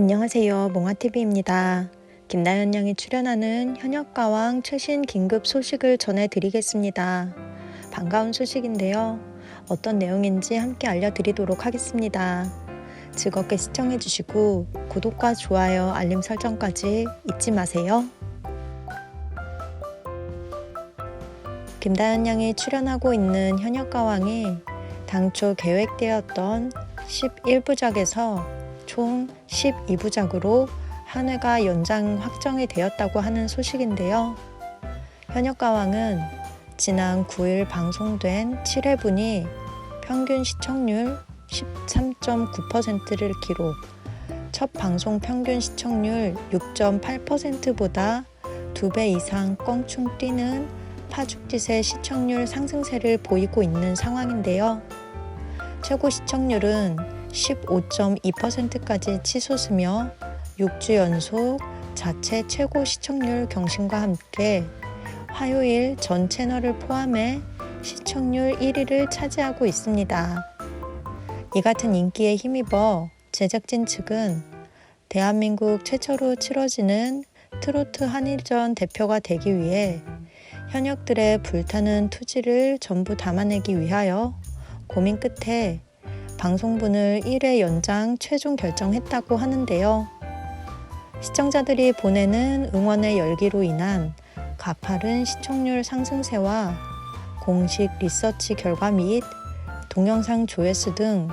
안녕하세요. 몽아TV입니다. 김나연 양이 출연하는 현역가왕 최신 긴급 소식을 전해드리겠습니다. 반가운 소식인데요. 어떤 내용인지 함께 알려드리도록 하겠습니다. 즐겁게 시청해주시고 구독과 좋아요, 알림 설정까지 잊지 마세요. 김다연 양이 출연하고 있는 현역가왕이 당초 계획되었던 11부작에서 총 12부작으로 한 회가 연장 확정이 되었다고 하는 소식인데요. 현역가왕은 지난 9일 방송된 7회분이 평균 시청률 13.9%를 기록, 첫 방송 평균 시청률 6.8%보다 2배 이상 껑충 뛰는 파죽짓의 시청률 상승세를 보이고 있는 상황인데요. 최고 시청률은 15.2%까지 치솟으며 6주 연속 자체 최고 시청률 경신과 함께 화요일 전 채널을 포함해 시청률 1위를 차지하고 있습니다. 이 같은 인기에 힘입어 제작진 측은 대한민국 최초로 치러지는 트로트 한일전 대표가 되기 위해 현역들의 불타는 투지를 전부 담아내기 위하여 고민 끝에 방송분을 1회 연장 최종 결정했다고 하는데요. 시청자들이 보내는 응원의 열기로 인한 가파른 시청률 상승세와 공식 리서치 결과 및 동영상 조회수 등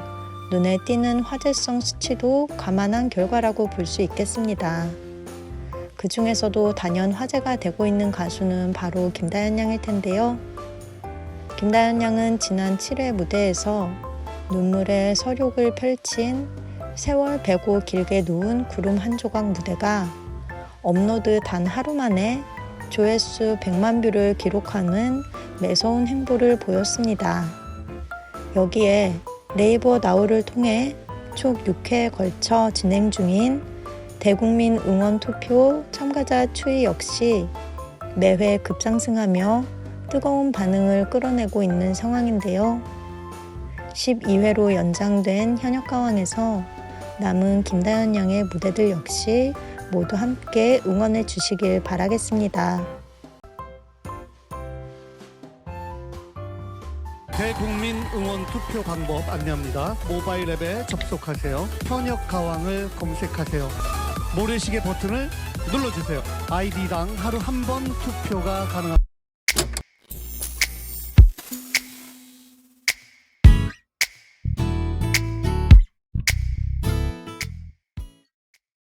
눈에 띄는 화제성 수치도 감안한 결과라고 볼 수 있겠습니다. 그 중에서도 단연 화제가 되고 있는 가수는 바로 김다연 양일 텐데요. 김다연 양은 지난 7회 무대에서 눈물의 서욕을 펼친 세월 배고 길게 누운 구름 한 조각 무대가 업로드 단 하루 만에 조회수 100만 뷰를 기록하는 매서운 행보를 보였습니다. 여기에 네이버 나우를 통해 총 6회에 걸쳐 진행 중인 대국민 응원 투표 참가자 추이 역시 매회 급상승하며 뜨거운 반응을 끌어내고 있는 상황인데요. 12회로 연장된 현역가왕에서 남은 김다연 양의 무대들 역시 모두 함께 응원해 주시길 바라겠습니다. 대국민 응원 투표 방법 안내합니다. 모바일 앱에 접속하세요. 현역 가왕을 검색하세요. 모래시계 버튼을 눌러주세요. 아이디당 하루 한 번 투표가 가능합니다.